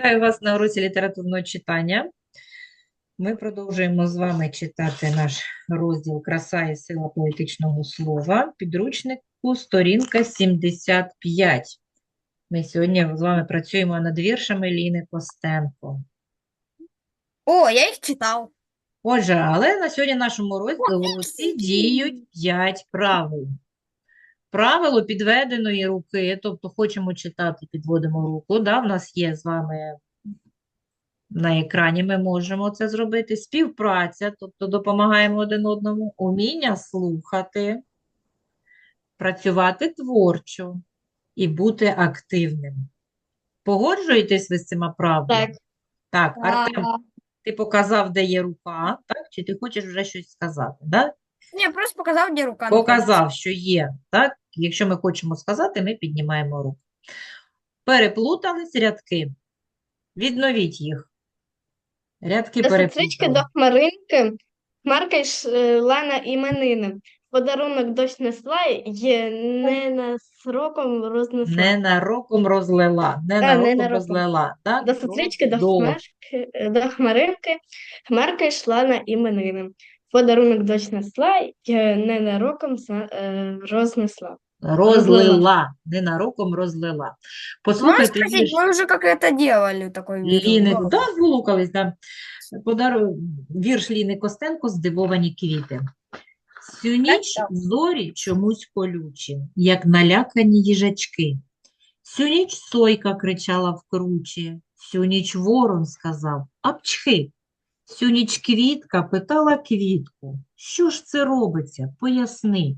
Вітаю вас на уроці літературного читання. Ми продовжуємо з вами читати наш розділ Краса і сила поетичного слова, підручнику, сторінка 75. Ми сьогодні з вами працюємо над віршами Ліни Костенко. О, я їх читав. Отже, але на сьогодні в нашому розділі діють 5 правил. Правило підведеної руки, тобто хочемо читати, підводимо руку. Да, в нас є з вами на екрані, ми можемо це зробити. Співпраця, тобто допомагаємо один одному, уміння слухати, працювати творчо і бути активним. Погоджуєтесь ви з цими правилами? Так. Так, Артем, ти показав, де є рука, так? Чи ти хочеш вже щось сказати? Да? Ні, просто показав, де рука. Показав, що є, так? Якщо ми хочемо сказати, ми піднімаємо руку. Переплутались рядки. Відновіть їх. Рядки До сестрички до хмаринки, хмарка йшла на іменини. Подарунок дощ несла й не на сроком рознесла. Ненароком розлила. не Ненароком нароком. розлила. Так? До сестрички до, До. хмарки, до хмаринки, хмарка йшла на іменини Подарунок дощ несла й ненароком зна- е, рознесла. Розлила. Ненароком розлила. Можешь Послухайте спросить, вірш мы уже как это делали, такой видео Ліни. было. Так, було колись, да. Подару... Вірш Ліни Костенко «Здивовані квіти». Всю ніч так. зорі чомусь колючі, як налякані їжачки. Всю ніч сойка кричала вкручі, всю ніч ворон сказав «Апчхи!» Всю ніч квітка питала квітку, що ж це робиться, поясни.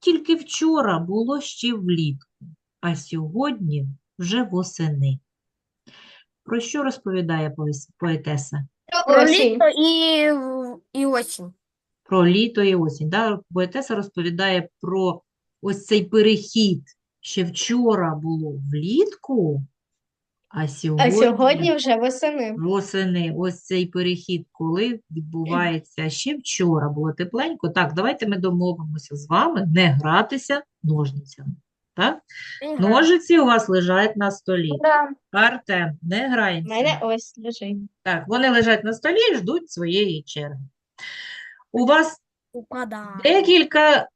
Тільки вчора було ще влітку, а сьогодні вже восени. Про що розповідає поетеса? Про літо і, і осінь. Про літо і осінь. Да? Поетеса розповідає про ось цей перехід. Ще вчора було влітку, а А сьогодні сьогодні вже восени. восени. Ось цей перехід, коли відбувається ще вчора було тепленько. Так, давайте ми домовимося з вами не гратися ножницями. Так? Ножиці у вас лежать на столі. Да. Артем, не У мене ось лежить. Так, вони лежать на столі і ждуть своєї черги. У вас Упада. декілька е,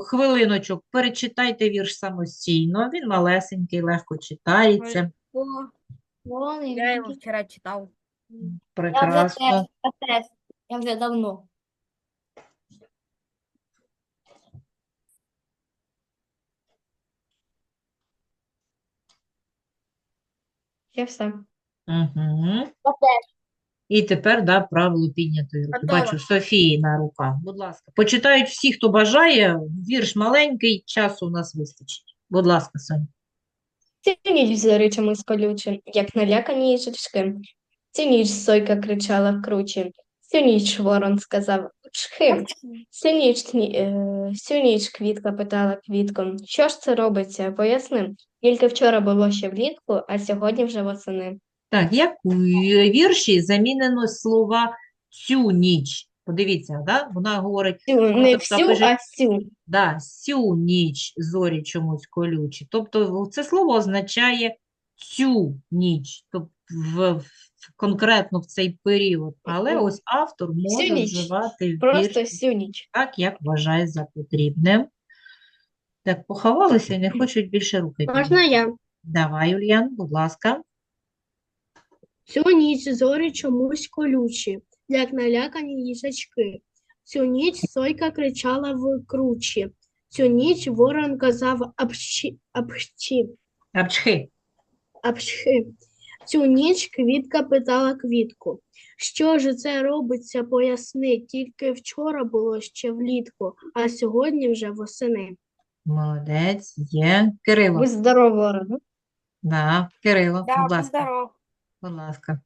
хвилиночок. Перечитайте вірш самостійно. Він малесенький, легко читається. Я його вчора читав. Прекрасно. Я вже давно. Я все. Угу. І тепер, да, правило піднятої руки. Готова. Бачу, Софіїна рука. Будь ласка. Почитають всі, хто бажає. Вірш маленький, часу у нас вистачить. Будь ласка, Соня. Цю ніч зорі чомусь колючі, як налякані їжачки. Цю ніч сойка кричала вкручі. Цю ніч ворон сказав «Пшхи». Всю ніч, ні- всю ніч квітка питала квітку. Що ж це робиться? Поясни. Тільки вчора було ще влітку, а сьогодні вже восени. Так, як у вірші замінено слова цю ніч. Подивіться, да? Вона говорить, Всю, не тобто всю, пише- а всю. да, сю ніч зорі чомусь колючі. Тобто це слово означає цю ніч, тобто в, в- конкретно в цей період. Але ось автор може ніч. вживати в Просто всю ніч. так, як вважає за потрібне. Так, поховалися і не хочуть більше руки підняти. я? Давай, Ульян, будь ласка. Всю ніч зорі чомусь колючі, як налякані їжачки. Всю ніч сойка кричала в кручі. Всю ніч ворон казав апщі, апщі, Апчхи. апщхи. Всю ніч квітка питала квітку. Що ж це робиться, поясни, тільки вчора було ще влітку, а сьогодні вже восени. Молодець, є. Кирило. Будь здоров, ворон. Да, Кирило, Да, будь ласка. здоров. Будь ласка.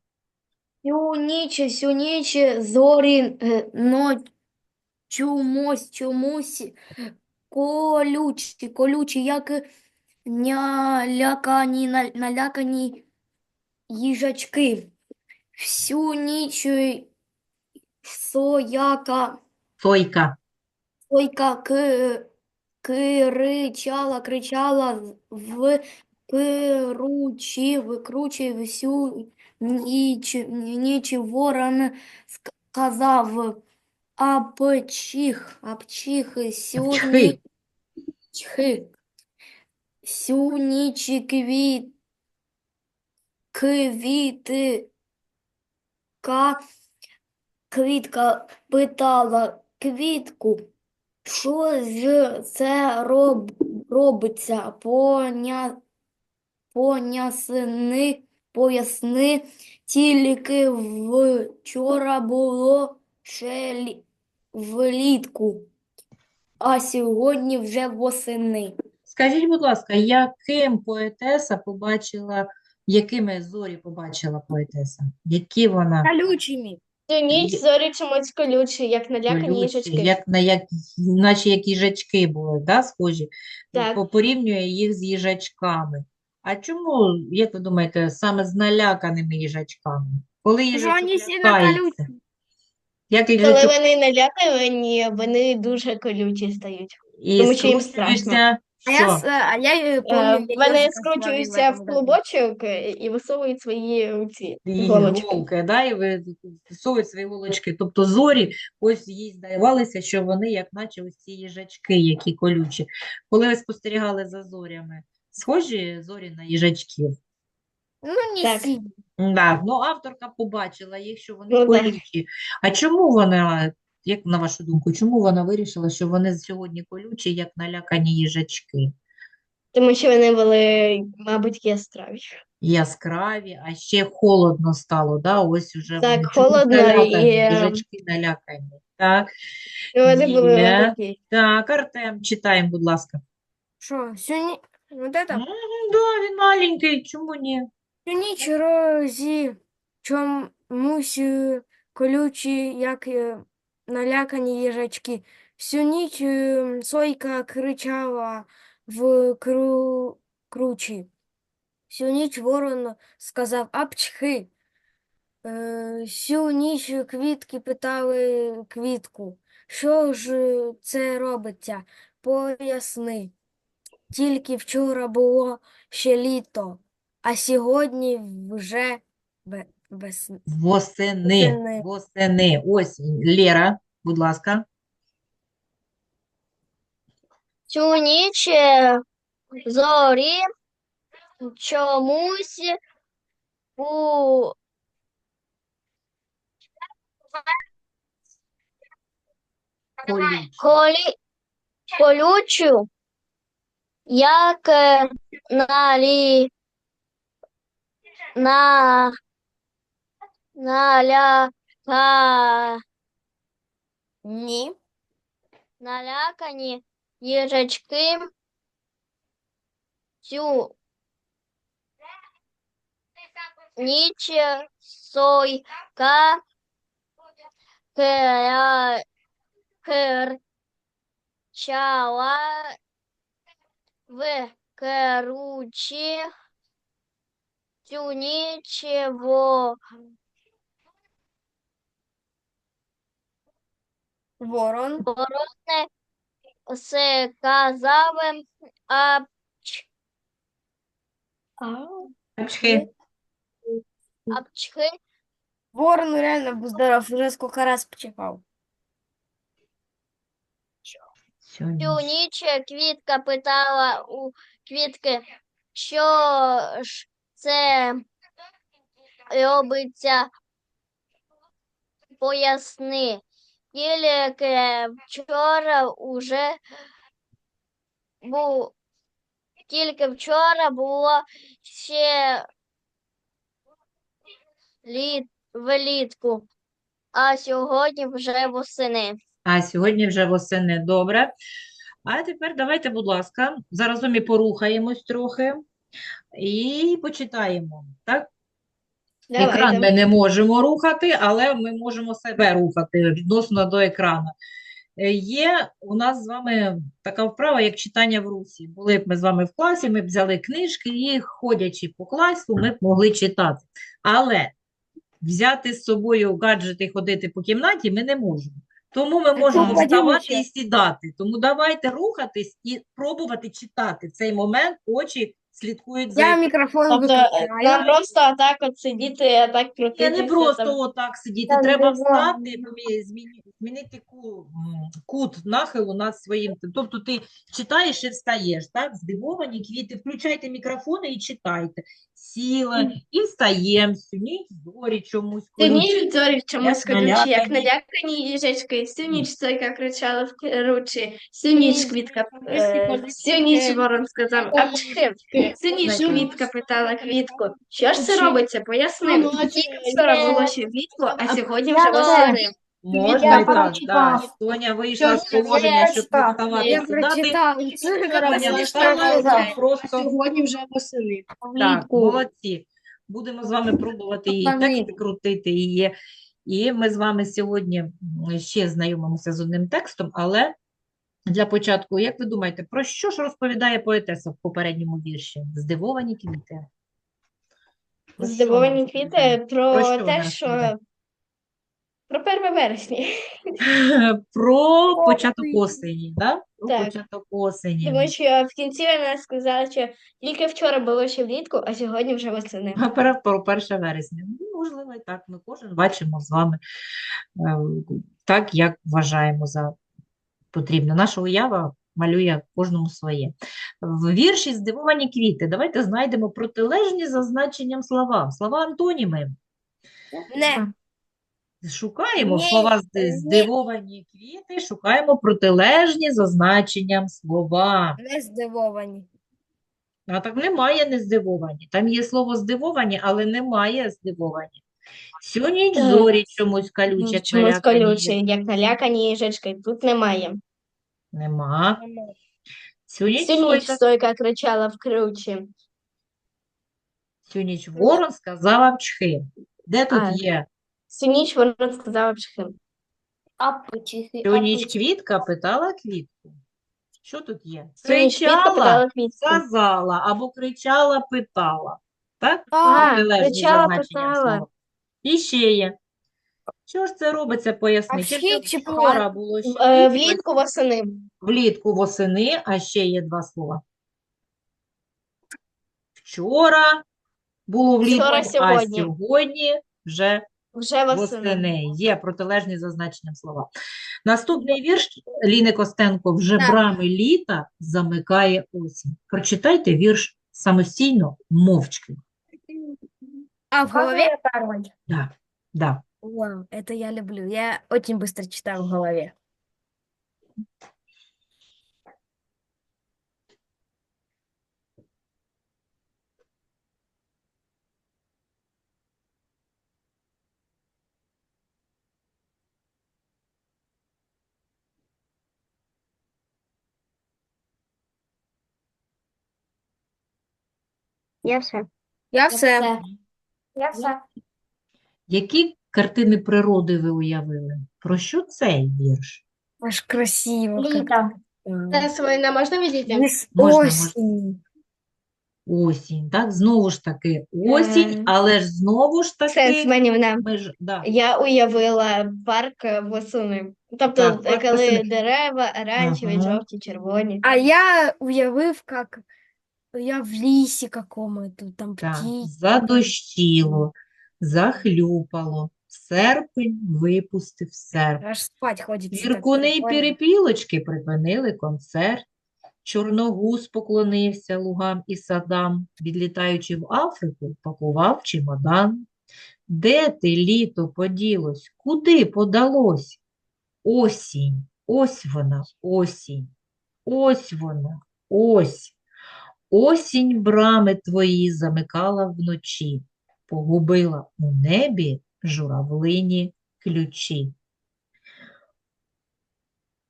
Всю ніч, всю ніч зорі е, но чомусь, чомусь колючі, колючі, як налякані, на- налякані їжачки. Всю ніч е, сояка, Сойка. сойка к, кричала, кричала в кручі, викручі всю ніч, ніч ворон сказав, апчих, апчих, сю ніч, чхи, сю ніч квіт, квіти, ка, квітка питала квітку, що ж це роб, робиться, поня, поясни, поясни, тільки вчора було ще влітку, а сьогодні вже восени. Скажіть, будь ласка, яким поетеса побачила, якими зорі побачила поетеса? Які вона Колючими. Всю ніч зорі чомусь колючі, як налякані їжачки. як на як, наче як їжачки були, да, схожі? Так. Порівнює їх з їжачками. А чому, як ви думаєте, саме з наляканими їжачками? Коли їжачок лякається, як Коли вони налякані, вони дуже колючі стають. і тому що їм страшно. А я, а я э, Е, помню, я Вони скручуються в клубочок е, і висовують свої ці І голочки. голки, да, і ви всовують свої голочки. Тобто зорі, ось їй здавалося, що вони як наче ось ці їжачки, які колючі. Коли ви спостерігали за зорями, схожі зорі на їжачків? Ну, не Так. сильно. Да, ну авторка побачила їх, що вони Ну, да. колючі. А чому вона, як на вашу думку, чому вона вирішила, що вони сьогодні колючі, як налякані їжачки? Тому що вони були, мабуть, яскраві. Яскраві, а ще холодно стало, да? Ось уже Так, вони чомусь холодно і, налякані, е, їжачки налякані. Так, І вони були Є. такі. так, Артем, читаємо, будь ласка. Что, всю ни- вот это? М, Да, він маленький, чому ні? Ніч розі чомусь е, колючі, як е, налякані їжачки. Всю ніч е, сойка кричала в кру... кручі. Всю ніч ворон сказав апчхи. Е, Всю ніч квітки питали квітку. Що ж це робиться? Поясни. Тільки вчора було ще літо, а сьогодні вже ве- весна. Восени, Восени. восени. Ось, Лера, будь ласка. Цю ніч е, зорі чомусь у колі, колючу, як е, налі, на, наляка, Ні. налякані їжачки цю ніч сойка кра- кричала в кручі цю ніч во Ворон. ворони сказав а Апчхи. апчхи Ворон реально був здоров, уже сколько раз почихав. Сьогодні. Цю ніч квітка питала у квітки, що ж це робиться, поясни. Тільки вчора уже був, тільки вчора було ще літ, влітку, а сьогодні вже восени. А сьогодні вже восени. Добре. А тепер давайте, будь ласка, заразом і порухаємось трохи і почитаємо. Так? Екран Давайте. ми не можемо рухати, але ми можемо себе рухати відносно до екрану. Е, Є у нас з вами така вправа, як читання в русі. Були б ми з вами в класі, ми б взяли книжки і, ходячи по класу, ми б могли читати. Але взяти з собою гаджети і ходити по кімнаті ми не можемо. Тому ми можемо вставати і сідати. Тому давайте рухатись і пробувати читати в цей момент очі слідкують за Я мікрофон Тобто виключаю. просто отак от сидіти, так Ні, крутитися. не просто там. отак сидіти. Та Треба встати, помі- зміні- змінити ку- м, кут нахилу над своїм. Тобто ти читаєш і встаєш, так? Здивовані квіти. Включайте мікрофони і читайте. Сіла і встаємо. Всю ніч зорі чомусь Всю колючі. ніч зорі чомусь Як колючі, як налякані. налякані їжачки, всю ніч сойка кричала в кручі, всю ніч квітка, е, всю ніч ворон сказав, апчхи, ніч квітка питала квітку. Що ж це робиться? Поясни. Ну, вчора було ще влітку, а А сьогодні вже так. восени. Можна і так, да. Соня вийшла з положення, щоб не Я вставати прочитав. Соня я встала, просто Сьогодні вже восени. Так, молодці. Будемо з вами пробувати її тексти крутити її. І ми з вами сьогодні ще знайомимося з одним текстом, але для початку, як ви думаєте, про що ж розповідає поетеса в попередньому вірші? Здивовані квіти. Про Здивовані квіти про Про що те, що про 1 вересня. Про початок осені, да? Про Так. початок осені. Тому що в кінці вона сказала, що тільки вчора було ще влітку, а сьогодні вже восени. Про 1 вересня. Ну, Можливо, і так. Ми кожен бачимо з вами е, так, як вважаємо за потрібно. Наша уява малює кожному своє. В вірші «Здивовані квіти» давайте знайдемо протилежні за значенням слова. Слова антоніми. Не. Шукаємо Ні, слова «зди- ні. здивовані квіти, шукаємо протилежні за значенням слова. Не здивовані. А так немає не здивовані. Там є слово здивовані, але немає здивовані. Всю ніч Так. зорі чомусь колючі, як Чомусь налякані як налякані їжачки, тут немає. Нема. Всю ніч Всю ніч сойка, стойка кричала в кручі. всю ніч ворон сказала вчхи. Де тут А, є? Всю ніч ворон сказав пшхи. Всю ніч квітка питала квітку. Що тут є? Всю ніч квітка Кричала, питала квітку. сказала, або кричала, питала. Так? А, Протилежні кричала, питала. слова. І ще є. Що ж це робиться, поясни. А Тільки чи вчора пхати? було ще Е, влітку, Влітку восени. влітку восени, а ще є два слова. Вчора було влітку, Вчора, а сьогодні. сьогодні вже Вже восени. восени. Є протилежні за значенням слова. Наступний вірш Ліни Костенко «Вже Так. брами літа замикає осінь». Прочитайте вірш самостійно, мовчки. А в голове? Да, да. Вау, это я люблю. Я очень быстро читаю в голове. Я все. Я все. Я все. Які картини природи ви уявили? Про що цей вірш? Аж красиво. Літо. Це можна відійти? Можна, осень. Осінь, так? Знову ж таки, осінь, Е, але ж знову ж таки, Сенсменівна. ми ж, да. Я уявила парк восени. Тобто, Так, парк коли восени. дерева оранжеві, Ага. жовті, червоні. А я уявив, как я в лісі какому-то, там Так, птиці. задощило, захлюпало, серпень випустив серп. Аж спать так Віркуни прикольно. перепілочки припинили концерт. Чорногуз поклонився лугам і садам, відлітаючи в Африку, пакував чемодан. Де ти, літо, поділось? Куди подалось? Осінь, ось вона, осінь, ось вона, ось. Осінь брами твої замикала вночі, погубила у небі журавлині ключі.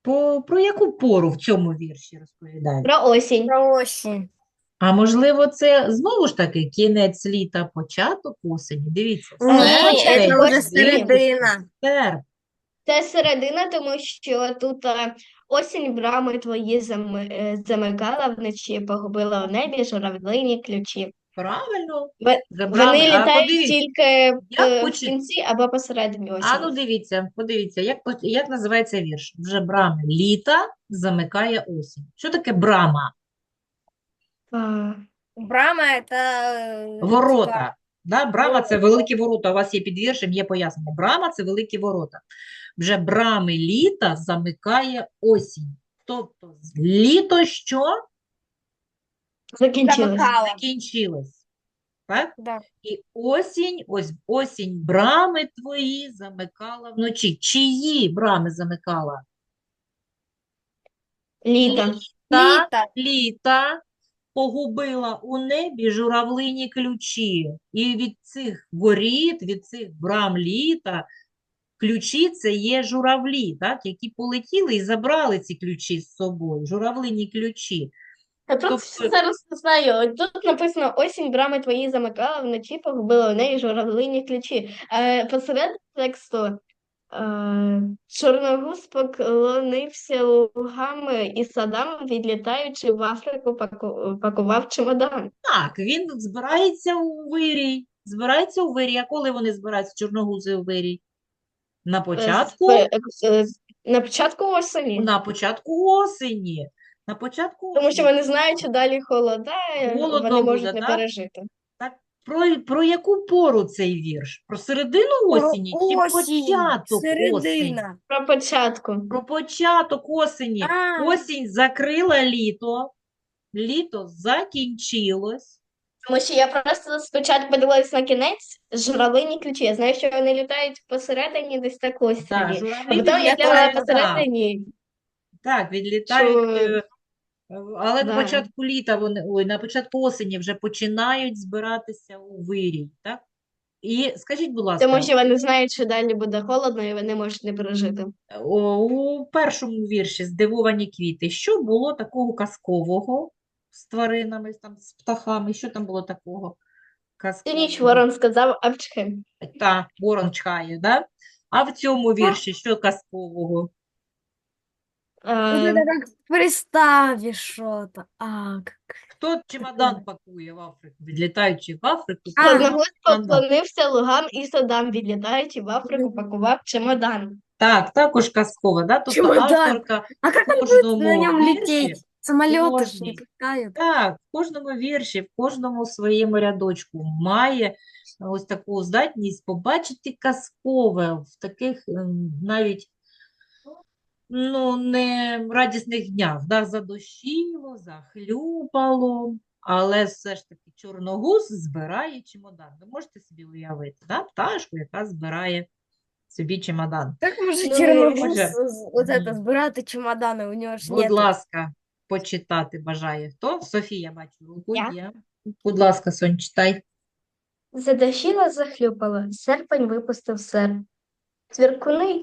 По, про яку пору в цьому вірші розповідає? Про осінь. Про осінь. А можливо, це знову ж таки кінець літа, початок осені. Дивіться, це вже середина. Це середина, тому що тут е, осінь брами твої зами- е, замикала вночі, погубила в небі журавлині ключі. Правильно. Ви- Забрали. Вони А літають подивіться, тільки як е, в почи- кінці або посередині А ну дивіться, подивіться, як, по- як називається вірш? Вже брами літа замикає осінь. Що таке брама? А, Брама это э, Ворота. Да? Брама це великі ворота. У вас є під віршем, є пояснення. Брама це великі ворота. Вже брами літа замикає осінь. Тобто літо що Закінчилось. закінчилось. Так? Да. І осінь, ось осінь брами твої замикала вночі. Чиї брами замикала? Літо. Та Літо. літа погубила у небі журавлині ключі. І від цих воріт, від цих брам літа, ключі це є журавлі, так, які полетіли і забрали ці ключі з собою, журавлині ключі. А тут Тобто- зараз не знаю. Тут написано осінь брами твої замикала, вночі погубила у неї журавлині ключі. Е, посеред тексту Чорногуз поклонився лугами і садам, відлітаючи в Африку, паку- пакував чемодан. Так, він збирається у вирій, збирається у вирій. А коли вони збираються, чорногузи у вирій? На Е, початку? з- е, На початку осені. На початку осені. На початку Тому що осені. вони знають, що далі холодає, Холодно вони можуть буде, не так? пережити. Про, про яку пору цей вірш? Про середину Про чи осінь, початок осені? Про початку. Про початок осені. А, Осінь закрила літо, літо закінчилось. Тому що я просто спочатку подивилась на кінець журавлині ключі. Я знаю, що вони літають посередині десь так ось Так. А потім я відлітають, глянула так, посередині. так, відлітають, що- е, але на Да. початку літа вони, ой, на початку осені вже починають збиратися у вирій, так? І скажіть, будь ласка, Тому що вони знають, що далі буде холодно, і вони можуть не пережити. О, У першому вірші «Здивовані квіти» що було такого казкового з тваринами, там, з птахами? Що там було такого Цю ніч казкового? ворон сказав Апчхи. Та, ворон чхає, да? А в цьому вірші що казкового? Вот это как в приставе что-то. А, как... Хто чемодан пакує в Африку, відлітаючи в Африку? А, Чорногуз чемодан? поклонився лугам і садам, відлітаючи в Африку, пакував чемодан. Так, також казкова, да? Тобто Чемодан. авторка а как он будет кожному на нем вірші лететь? Самолеты не пускают. Так, в кожному вірші, в кожному своєму рядочку має ось таку здатність побачити казкове в таких ем, навіть ну, не радісних днях. Да? Задощило, захлюпало, але все ж таки чорногуз збирає чемодан. Ви можете собі уявити, да? Пташку, яка збирає собі чемодан. Как может Ну, Черногуз Отже, з- вот это, мгм. збирати чемоданы? У него ж Будь нет. ласка, почитати бажає хто? Софія, бачу, руку Я. є. Будь ласка, Сонь, читай. Задощила, захлюпала, серпень випустив сер. Цвіркуни,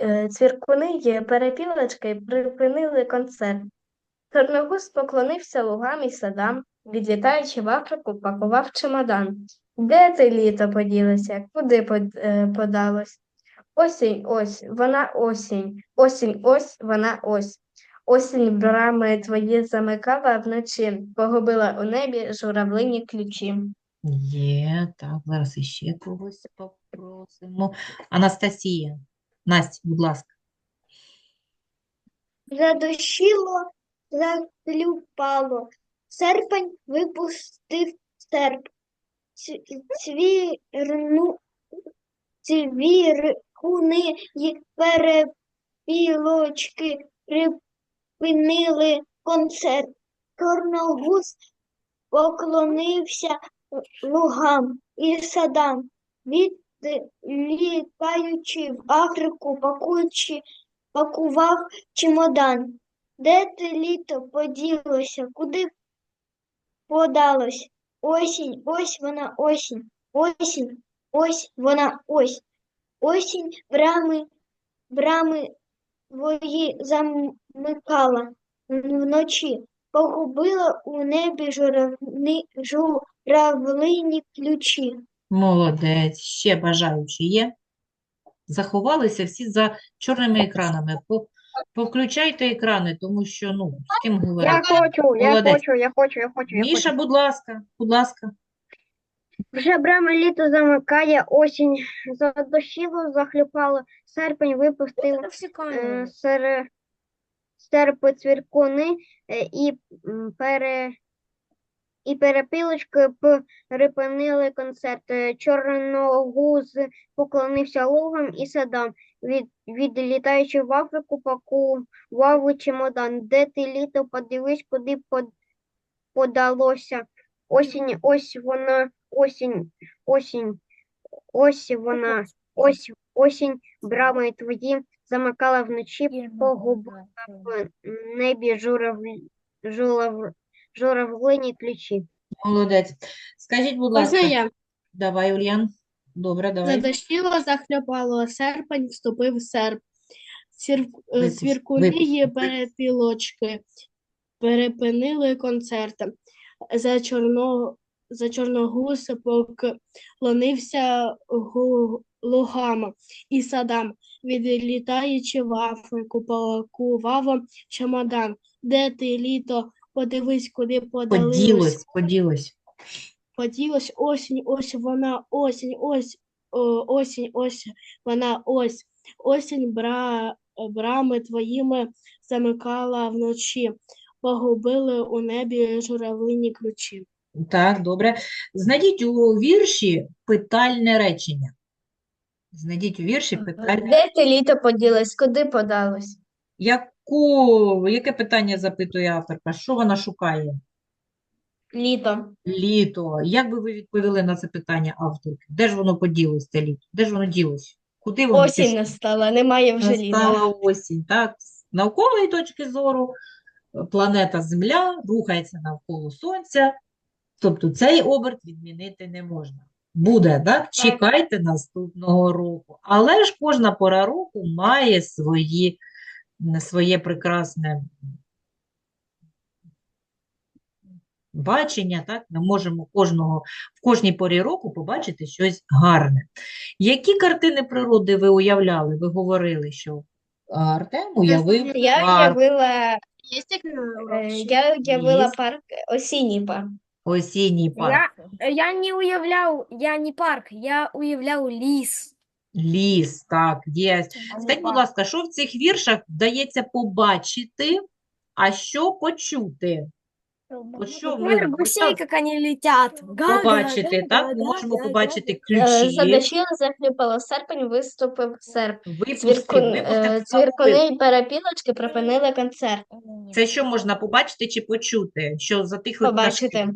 е, цвіркуни перепілочки припинили концерт. Чорногуз поклонився лугам і садам, відлітаючи в Африку, пакував чемодан. Де ти літо поділося? Куди е, подалось? Осінь, ось, вона осінь, осінь, ось, вона ось. Осінь брами твої замикала вночі, погубила у небі журавлині ключі. Є, так, зараз іще когось попросимо. Анастасія. Настя, будь ласка. Задощило, заклюпало. Серпень випустив серп. Цвірну, цвіркуни й перепілочки припинили концерт. Чорногуз поклонився лугам і садам, відлітаючи в Африку, пакуючи, пакував чемодан. Де ти літо поділося? Куди подалось? Осінь, ось вона осінь, осінь, ось вона ось. Осінь брами, брами твої замикала вночі, погубила у небі журавни, журавлині ключі. Молодець. Ще бажаючі є? Заховалися всі за чорними екранами. По- Повключайте екрани, тому що, ну, з ким говорити? хочу, я Молодець. хочу, я хочу, я хочу, Міша, будь ласка, будь ласка. Вже брама літо замикає, осінь задощило, захлюпало, серпень випустив е, серпи цвіркуни е, і м, і перепілочки припинили концерт. Е, Чорногуз поклонився лугам і садам. Від, відлітаючи в Африку, пакував чемодан. Де ти літо, подивись, куди под, подалося. Осінь, ось вона, осінь, осінь, ось вона, ось осінь, брами твої замикала вночі, погубила в небі журавлі, журав, журавлині ключі. Молодець. Скажіть, будь Можна ласка, я? давай, Ульян. Добре, давай. Задощило, захлюпало, серпень вступив серп. Сір... е, Випуск, Свіркулії випуск. перепілочки перепинили концерт. За чорно... За чорногуз поклонився гу... лугам і садам, відлітаючи в Африку, пакував чемодан. Де ти, літо, подивись, куди подалилось. Поділось, поділось. Поділась осінь, ось вона, осінь, ось, о, осінь, ось вона, ось. Осінь бра, брами твоїми замикала вночі, погубили у небі журавлині ключі. Так, добре. Знайдіть у вірші питальне речення. Знайдіть у вірші питальне. Де ти літо поділась, куди подалось? Яку, яке питання запитує авторка? Що вона шукає? Літо. Літо. Як би ви відповіли на це питання авторки? Де ж воно поділось, це літо? Де ж воно ділось? Куди воно Осінь пішло? настала, немає вже літа. Настала осінь, так? З наукової точки зору планета Земля рухається навколо Сонця, тобто цей оберт відмінити не можна. Буде, так? Чекайте наступного року. Але ж кожна пора року має свої, своє прекрасне бачення, так? Ми можемо кожного, в кожній порі року побачити щось гарне. Які картини природи ви уявляли? Ви говорили, що Артем уявив Я парк, уявила, Є е, я уявила Є. парк, осінній парк. осінній парк, Я, я не уявляв, я не парк, я уявляв ліс. Ліс, так, є. Скажіть, будь ласка, що в цих віршах вдається побачити, а що почути? От що ви гусей, как они летят. Побачити, так? Ми можемо побачити Е, ключі, Задощило, захлюпало серпень, виступив серп. випустив, випустив, е, цвіркуни й перепілочки припинили концерт. Це що можна побачити чи почути? Що затихли? Побачити.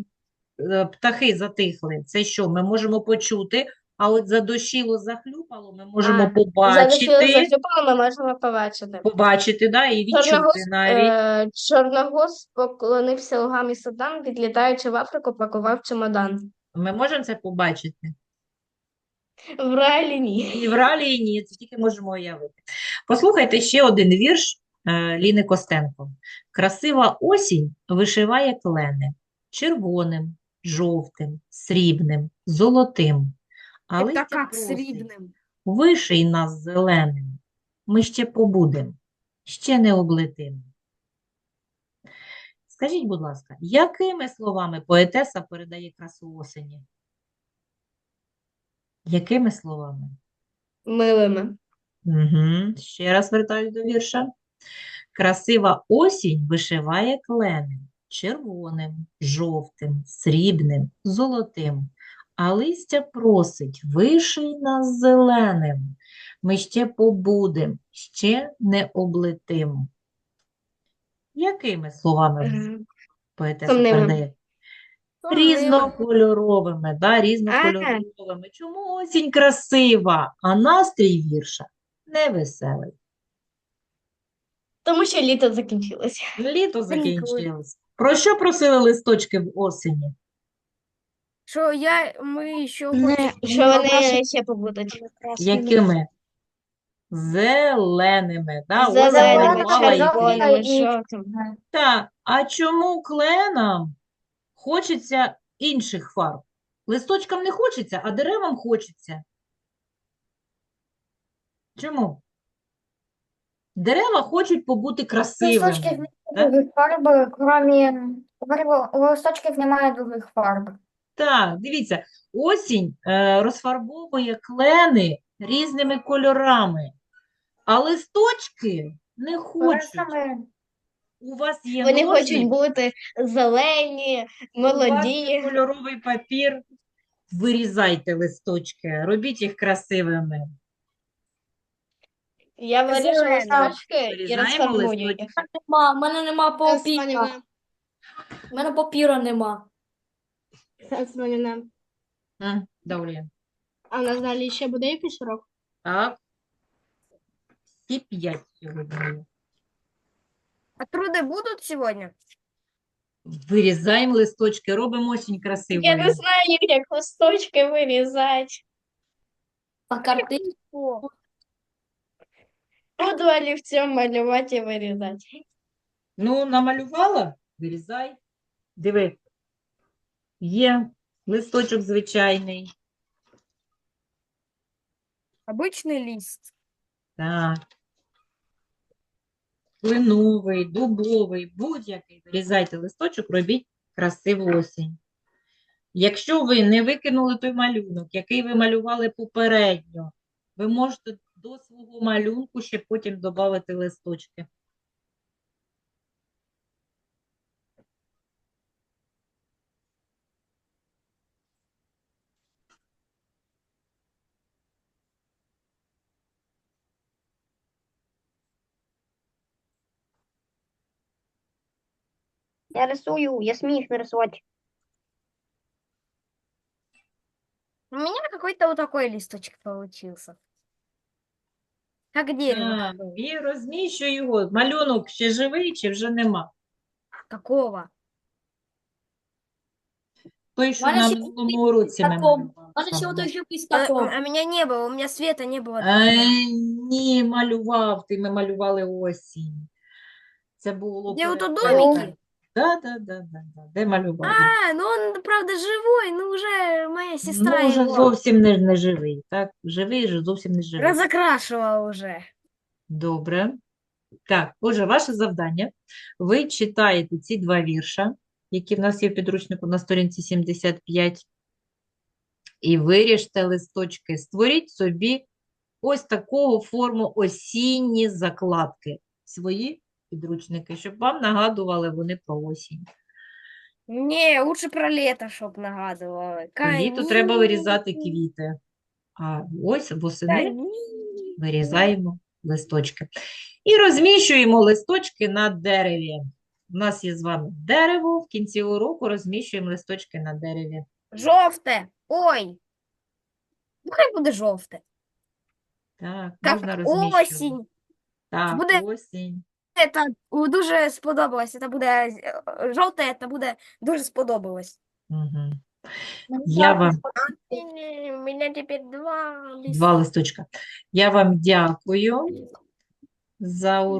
Е, Птахи затихли. Це що? Ми можемо почути, а от задощило, захлюпало, ми можемо А, Задощило, побачити, захлюпало, ми можемо побачити. побачити, да, і відчути навіть. е, Чорногуз поклонився лугам і садам, відлітаючи в Африку, пакував чемодан. Ми можемо це побачити? В реалі ні. І в реалії ні, це тільки можемо уявити. Послухайте ще один вірш е, Ліни Костенко. Красива осінь вишиває клени червоним, жовтим, срібним, золотим. А листя как с виший нас зеленим, ми ще побудем, ще не облетим. Скажіть, будь ласка, якими словами поетеса передає красу осені? Якими словами? Милими. Угу. Ще раз вертаюсь до вірша. Красива осінь вишиває клени червоним, жовтим, срібним, золотим, а листя просить, виший нас зеленим. Ми ще побудем, ще не облетим. Якими словами Е, поетеса передає? Різнокольоровими, да, різнокольоровими. Чому осінь красива, а настрій вірша невеселий? Тому що літо закінчилося. Літо закінчилось. Про що просили листочки в осені? Що я, ми ще Не, хочемо Що вони ще побудуть. Якими? Зеленими. Да? Зеленими, їх червоними, і- жовтими. Так, а чому кленам хочеться інших фарб? Листочкам не хочеться, а деревам хочеться. Чому? Дерева хочуть побути красивими. Листочків немає так? других фарб, у листочків немає других фарб. Так, дивіться, осінь е, розфарбовує клени різними кольорами, а листочки не хочуть. Саме У вас є Вони ножниці? хочуть бути зелені, У вас є молоді. кольоровий папір. Вирізайте листочки, робіть їх красивими. Я Зелені. листочки і Вирізаємо розфарбую листочки. Нема, в мене нема папіра. В мене папіра нема. зараз, Ваня, М, Добре. А у нас далі ще буде якийсь урок? Так. Всі п'ять сьогодні. А труды будут сегодня? Вирізаємо листочки, робимо осінь Я красивою. не знаю, як листочки вирізати. А картинки? О, Буду олівцем малювати і вирізати. Ну, намалювала? Вирізай. Диви. Є листочок звичайний. обычный лист. Так. Кленовий, дубовий, будь-який. Вирізайте листочок, робіть красиву осінь. Якщо ви не викинули той малюнок, який ви малювали попередньо, ви можете до свого малюнку ще потім додати листочки. Я рисую, я смею их нарисовать. У меня какой-то вот такой листочек получился. Как дерево Так, такое. і розміщуй його. Малюнок ще живий чи вже нема? Какого? Той, що на ще минулому уроці ми таком. малювали. У мене ще Ага. отой живий з А, а меня не было, у меня света не было. Е, ні, малював ти, ми малювали осінь. Це було вот перед у домики? Да, да, да, да, да. Де малювали? А, ну он, правда, живой, ну уже моя сестра Ну, вже его зовсім не, не живий, так? Живий, же зовсім не живий. разокрашивала уже. Добре. Так, отже, ваше завдання. Ви читаєте ці два вірша, які в нас є в підручнику на сторінці 75, і виріжте листочки. Створіть собі ось такого форму осінні закладки. Свої підручники, щоб вам нагадували вони про осінь. Не, лучше про лето, чтоб нагадывала. Літо треба вирізати квіти. А ось восени вирізаємо листочки. І розміщуємо листочки на дереві. У нас є з вами дерево, в кінці уроку розміщуємо листочки на дереві. Жовте. Ой. Ну, хай буде жовте. Так, Так, можна розміщувати. осінь. Так, буде- осінь. Це дуже сподобалось. Це буде е, жовте, це буде дуже сподобалось. Угу. Я вам мене тепер два два листочка. Я вам дякую за урок.